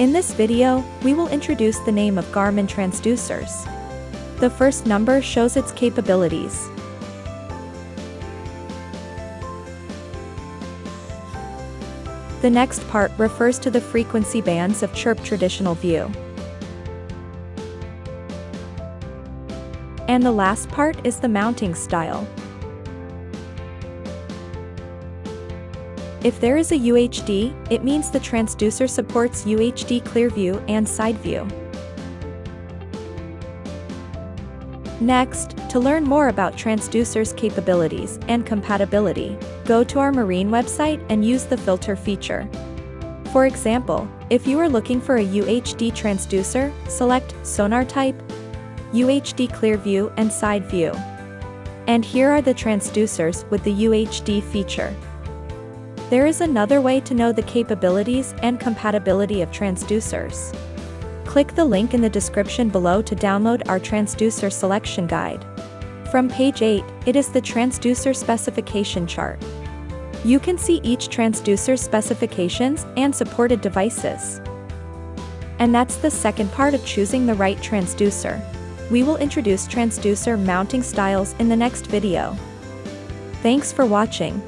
In this video, we will introduce the name of Garmin transducers. The first number shows its capabilities. The next part refers to the frequency bands of chirp traditional view. And the last part is the mounting style. If there is a UHD, it means the transducer supports UHD clear view and side view. Next, to learn more about transducers capabilities and compatibility, go to our Marine website and use the filter feature. For example, if you are looking for a UHD transducer, select Sonar Type, UHD Clear View and Side View. And here are the transducers with the UHD feature. There is another way to know the capabilities and compatibility of transducers. Click the link in the description below to download our transducer selection guide. From page 8, it is the transducer specification chart. You can see each transducer specifications and supported devices. And that's the second part of choosing the right transducer. We will introduce transducer mounting styles in the next video. Thanks for watching.